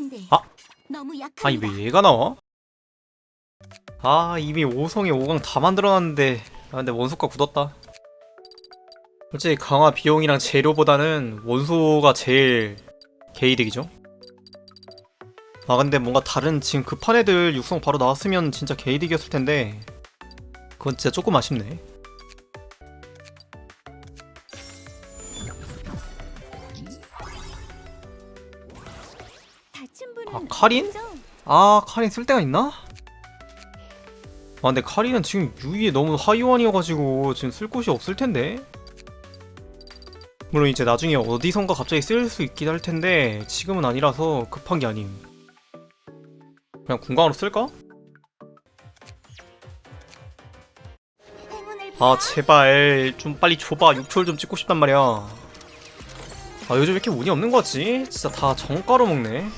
당신들 아! 너무 아니 약합니다. 왜 얘가 나와? 아 이미 5성에 5강 다 만들어놨는데 아 근데 원소가 굳었다 솔직히 강화 비용이랑 재료보다는 원소가 제일 개이득이죠 아 근데 뭔가 다른 지금 급한 애들 육성 바로 나왔으면 진짜 개이득이었을 텐데 그건 진짜 조금 아쉽네 카린? 아 카린 쓸 데가 있나? 아 근데 카린은 지금 유이에 너무 하이원이어가지고 지금 쓸 곳이 없을 텐데 물론 이제 나중에 어디선가 갑자기 쓸 수 있긴 할 텐데 지금은 아니라서 급한 게 아님 그냥 군광으로 쓸까? 아 제발 좀 빨리 줘봐 6초를 좀 찍고 싶단 말이야 아 요즘 왜 이렇게 운이 없는 거지? 진짜 다 정가로 먹네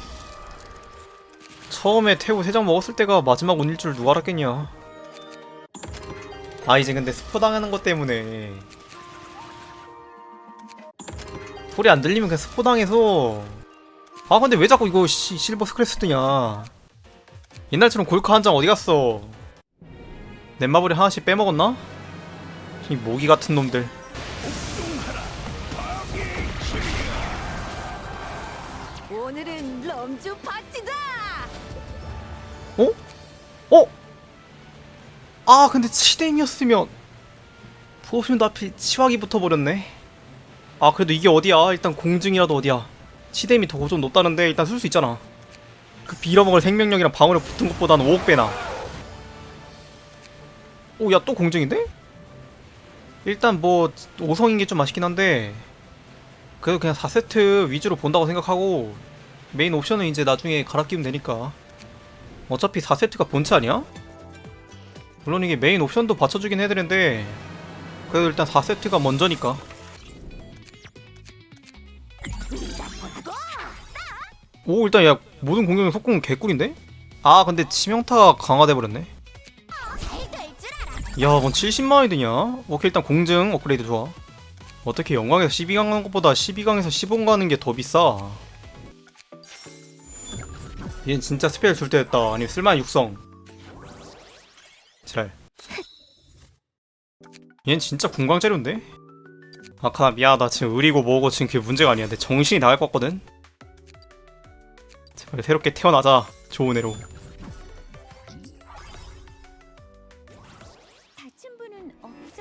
처음에 태우 3장 먹었을 때가 마지막 운일 줄 누가 알았겠냐 아 이제 근데 스포 당하는 것 때문에 소리 안 들리면 그냥 스포 당해서 아 근데 왜 자꾸 이거 시, 실버 스크래스 뜨냐 옛날처럼 골카 한 장 어디 갔어 넷마블이 하나씩 빼먹었나? 이 모기 같은 놈들. 오늘은 럼주 파티다. 어? 어? 아 근데 치댕이었으면 부업심도 하필 치확이 붙어버렸네 아 그래도 이게 어디야 일단 공증이라도 어디야 치댐이 더 좀 높다는데 일단 쓸 수 있잖아 그 빌어먹을 생명력이랑 방어력 붙은 것보다는 5억 배나 오 야 또 공증인데? 일단 뭐 5성인 게 좀 아쉽긴 한데 그래도 그냥 4세트 위주로 본다고 생각하고 메인 옵션은 이제 나중에 갈아 끼우면 되니까 어차피 4세트가 본체 아니야? 물론 이게 메인 옵션도 받쳐주긴 해드는데 그래도 일단 4세트가 먼저니까 오 일단 야 모든 공격의 속공은 개꿀인데? 아 근데 치명타가 강화돼버렸네 잘될줄 알아. 야, 뭔 70만원이 드냐? 오케이, 일단 공증 업그레이드 좋아. 어떻게 영광에서 12강 가는 것보다 12강에서 15강 가는 게 더 비싸? 얘는 진짜 스펠 줄때 됐다. 아니, 쓸만한 육성. 지랄. 얘는 진짜 궁광재료인데? 아카나 미안하다. 지금 의리고 뭐고 지금 그게 문제가 아니야. 내 정신이 나갈 것 같거든? 제발 새롭게 태어나자. 좋은 애로.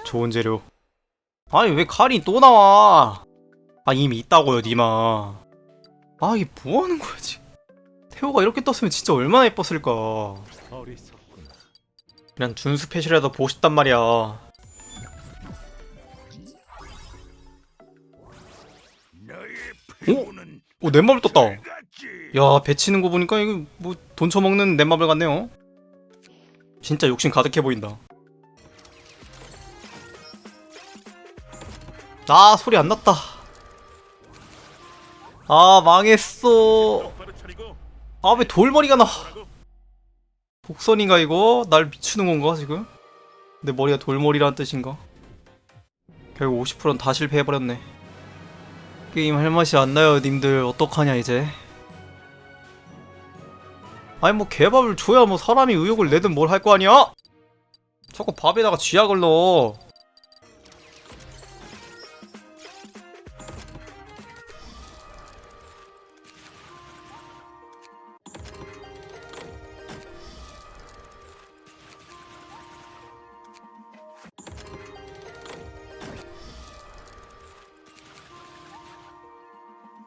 좋은 재료. 아니 왜 칼이 또 나와? 아 이미 있다고요 니마. 아 이게 뭐 하는 거야 지금? 태호가 이렇게 떴으면 진짜 얼마나 예뻤을까. 그냥 준수 패시라도 보고 싶단 말이야. 피부는 오 넷마블 떴다. 야 배치는 거 보니까 이거 뭐 돈 처먹는 넷마블 같네요. 진짜 욕심 가득해 보인다. 아 소리 안 났다. 아 망했어. 아 왜 돌머리가 나? 복선인가 이거? 날 미추는 건가 지금? 내 머리가 돌머리라는 뜻인가? 결국 50%는 다 실패해버렸네 게임 할 맛이 안 나요 님들 어떡하냐 이제 아니 뭐 개밥을 줘야 뭐 사람이 의욕을 내든 뭘 할 거 아니야? 자꾸 밥에다가 쥐약을 넣어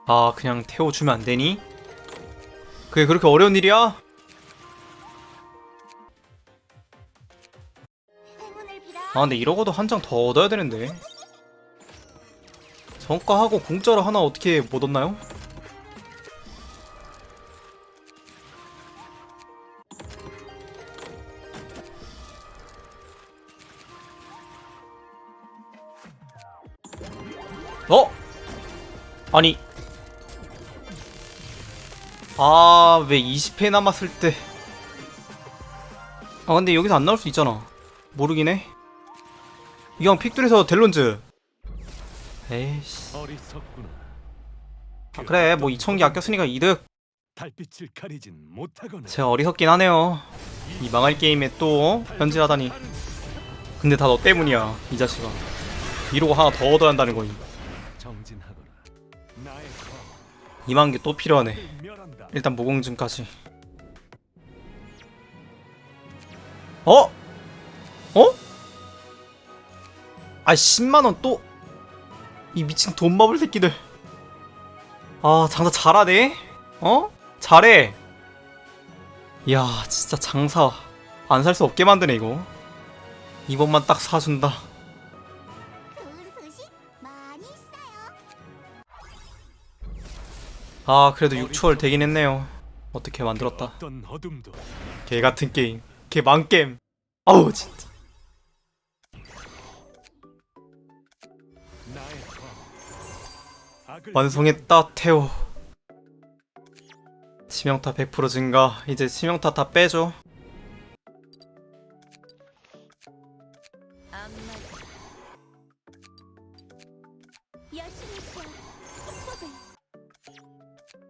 아 그냥 태워주면 안 되니? 그게 그렇게 어려운 일이야? 아 근데 이러고도 한 장 더 얻어야 되는데 성과하고 공짜로 하나 어떻게 못 얻나요? 어? 아니 아 왜 20회 남았을 때. 아 근데 여기서 안 나올 수 있잖아. 모르긴 해. 이왕 픽둘에서 델론즈. 에이씨. 아, 그래. 뭐 2천개 아꼈으니까 이득. 제가 어리석긴 하네요. 이 망할 게임에 또 현질하다니. 근데 다 너 때문이야 이 자식아. 이러고 하나 더 얻어야 한다는 거니. 정진하거라 나의 2만 개 또 필요하네. 멸한다 일단 모공증까지 어? 어? 아 10만원 또? 이 미친 돈마블 새끼들 아 장사 잘하네? 어? 잘해 이야 진짜 장사 안 살 수 없게 만드네 이거 이번만 딱 사준다 아 그래도 6초월 되긴 했네요 어떻게 만들었다 어떤 어둠도 개 같은 게임, 개 망게임. 아우 진짜. 완성했다 태호. 치명타 100% 증가. 이제 치명타 다 빼줘.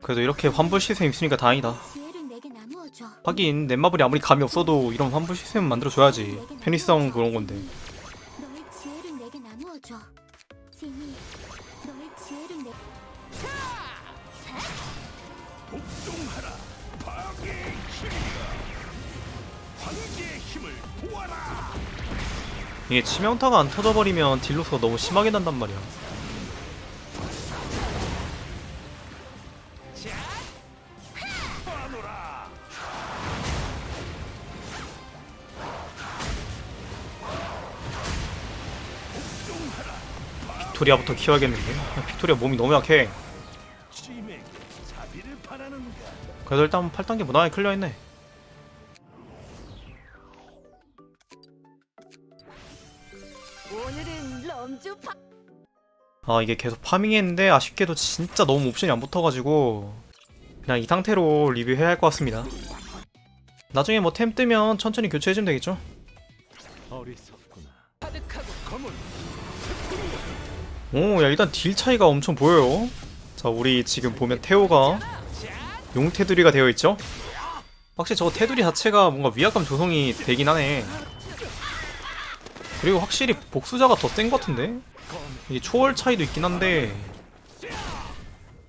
그래도 이렇게 환불 시스템 있으니까 다행이다. 하긴 넷마블이 아무리 감이 없어도 이런 환불 시스템 만들어줘야지. 편의성 그런 건데. 이게 치명타가 안 터져버리면 딜로스가 너무 심하게 난단 말이야. 빅토리아부터 키워야겠는데. 빅토리아 몸이 너무 약해. 그래도 일단 8단계 무난하게 클리어했네. 아 이게 계속 파밍했는데 아쉽게도 진짜 너무 옵션이 안 붙어가지고 그냥 이 상태로 리뷰해야 할 것 같습니다 나중에 뭐 템 뜨면 천천히 교체해주면 되겠죠? 오 야 일단 딜 차이가 엄청 보여요 자 우리 지금 보면 태호가 용테두리가 되어 있죠? 확실히 저거 테두리 자체가 뭔가 위압감 조성이 되긴 하네 그리고 확실히 복수자가 더 센 것 같은데? 이게 초월 차이도 있긴 한데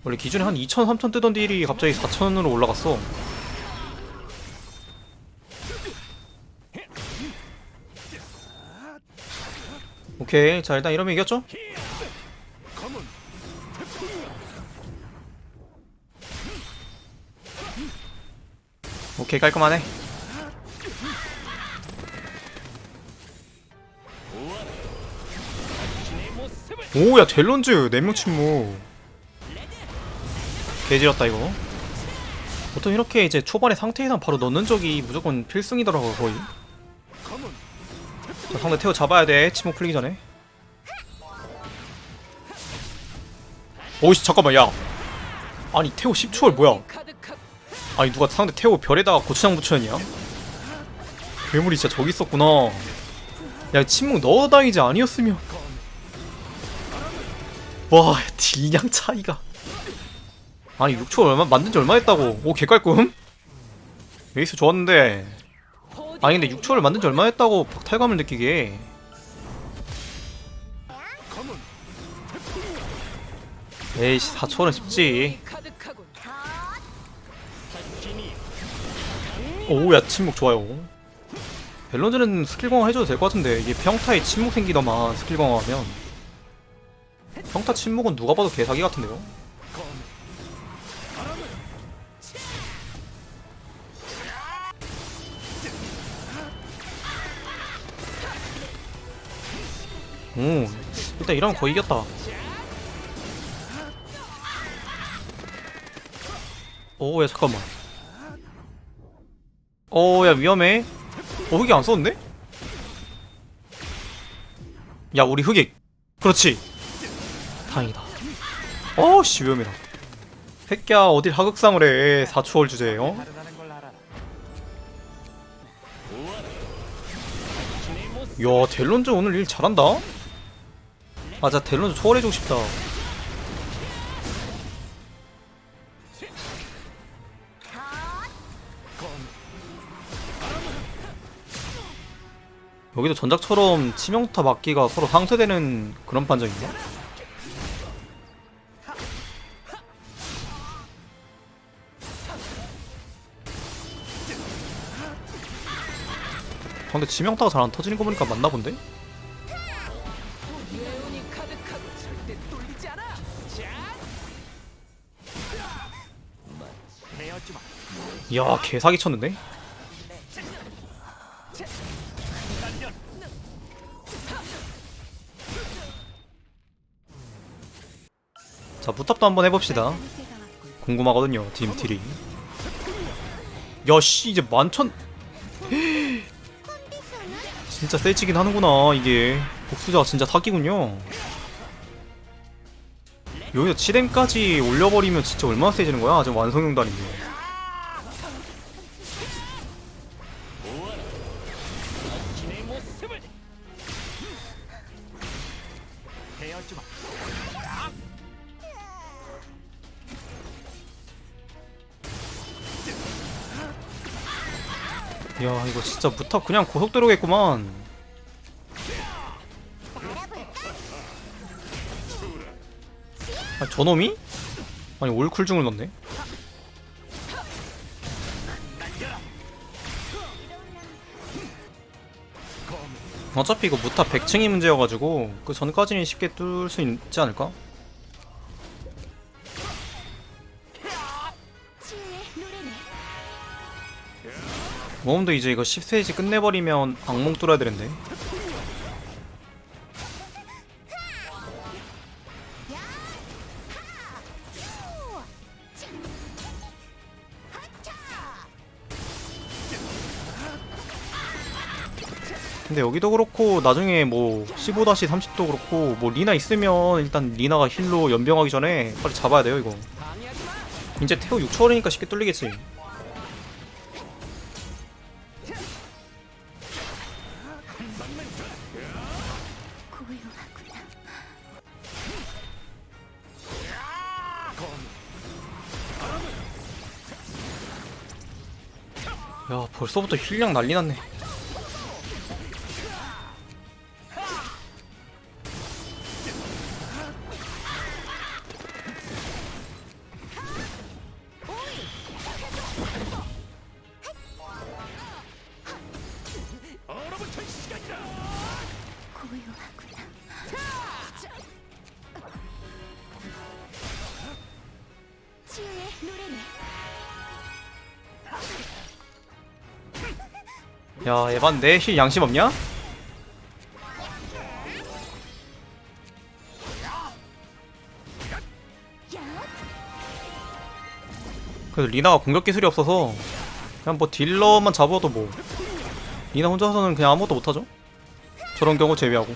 원래 기존에 한 2천, 3천 뜨던 딜이 갑자기 4천으로 올라갔어 오케이 자 일단 이러면 이겼죠? 오케이 깔끔하네. 오야 델론즈 4명 침묵. 개지렸다 이거. 보통 이렇게 이제 초반에 상태 이상 바로 넣는 적이 무조건 필승이더라고요 거의. 자, 상대 태워 잡아야 돼 침묵 풀리기 전에. 오이씨 잠깐만 야. 아니 태워 10초월 뭐야 아니 누가 상대 태워 별에다가 고추장 붙였냐? 괴물이 진짜 저기 있었구나. 야 침묵 넣어 다니지 아니었으면. 와 딜량 차이가. 아니 6초 얼마 만든 지 얼마 됐다고? 오 개깔끔? 에이스 좋았는데. 아니 근데 6초를 만든 지 얼마 됐다고 박탈감을 느끼게. 에이씨 4초는 쉽지 오야 침묵 좋아요. 밸런즈는 스킬 강화 해줘도 될 것 같은데 이게 평타에 침묵 생기더만 스킬 강화하면. 평타 침묵은 누가 봐도 개사기 같은데요? 오 일단 이러면 거의 이겼다. 오야 잠깐만 오야 위험해. 어 흑이 안 썼는데? 야 우리 흑이. 그렇지. 다행이다. 어씨 위험해라 새끼야 어딜 하극상을 해 4초월 주제에 어? 야 델론즈 오늘 일 잘한다? 아자 델론즈 초월해주고 싶다 여기도 전작처럼 치명타 맞기가 서로 상쇄되는 그런 판정인가? 아, 근데 치명타가 잘 안 터지는 거 보니까 맞나 본데? 이야 개사기 쳤는데? 자 무탑도 한번 해봅시다. 궁금하거든요 딤트리 야씨 이제 만천 진짜 세지긴 하는구나 이게. 복수자가 진짜 사기군요. 여기서 7렘까지 올려버리면 진짜 얼마나 세지는 거야? 아직 완성형도 아닌데 야 이거 진짜 무탑 그냥 고속도로겠구만 아니 저놈이? 아니 올쿨중을 넣네 어차피 이거 무탑 100층이 문제여가지고 그 전까지는 쉽게 뚫을 수 있지 않을까? 모험도 이제 이거 10세지 끝내버리면 악몽 뚫어야 되는데 근데 여기도 그렇고 나중에 뭐 15-30도 그렇고 뭐 리나 있으면 일단 리나가 힐로 연병하기 전에 빨리 잡아야 돼요 이거. 이제 태호 6초월이니까 쉽게 뚫리겠지 벌써부터 힐량 난리 났네 야 에반데 힐 양심 없냐? 야, 그래도 리나가 공격 기술이 없어서 그냥 뭐 딜러만 잡아도 뭐 리나 혼자서는 그냥 아무것도 못하죠? 저런 경우 제외하고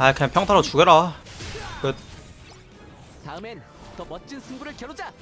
아 그냥 평타로 죽여라 끝 다음엔 더 멋진 승부를 겨루자.